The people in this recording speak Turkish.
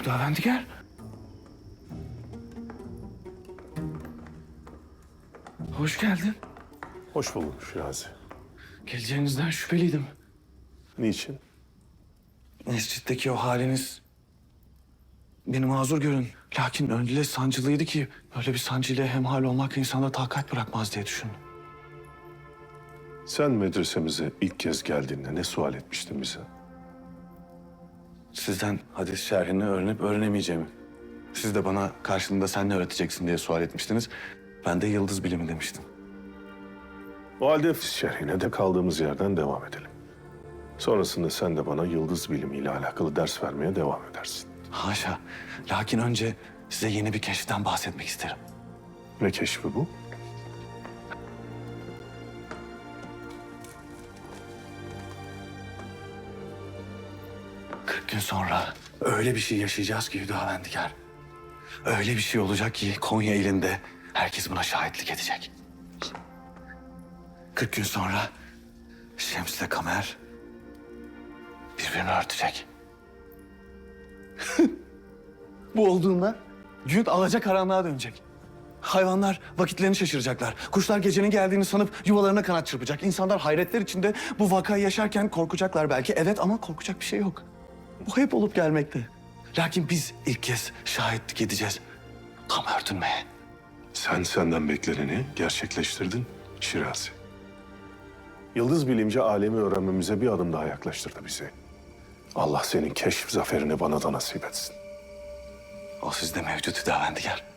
Hüdavendigar. Hoş geldin. Hoş bulduk Şirazi. Geleceğinizden şüpheliydim. Niçin? Mescitteki o haliniz... Beni mazur görün. Lakin öyle sancılıydı ki... ...böyle bir sancıyla hemhal olmak insanda takat bırakmaz diye düşündüm. Sen medresemize ilk kez geldiğinde ne sual etmiştin bize? Sizden hadis şerhini öğrenip öğrenemeyeceğimi... ...siz de bana karşılığında sen ne öğreteceksin diye sual etmiştiniz. Ben de yıldız bilimi demiştim. O halde şerhine de kaldığımız yerden devam edelim. Sonrasında sen de bana yıldız bilimiyle alakalı ders vermeye devam edersin. Haşa. Lakin önce size yeni bir keşiften bahsetmek isterim. Ne keşfi bu? Kırk gün sonra öyle bir şey yaşayacağız ki Hüdavendigar. Öyle bir şey olacak ki Konya ilinde herkes buna şahitlik edecek. Kırk gün sonra Şems ile Kamer birbirini örtecek. Bu olduğunda gün alacakaranlığa dönecek. Hayvanlar vakitlerini şaşıracaklar. Kuşlar gecenin geldiğini sanıp yuvalarına kanat çırpacak. İnsanlar hayretler içinde bu vakayı yaşarken korkacaklar belki. Evet ama korkacak bir şey yok. Bu hep olup gelmekte. Lakin biz ilk kez şahitlik edeceğiz. Tam örtünmeye. Sen senden bekleneni gerçekleştirdin Şirazi. Yıldız bilimci alemi öğrenmemize bir adım daha yaklaştırdı bizi. Allah senin keşif zaferini bana da nasip etsin. O sizde mevcut Hüdavendigar.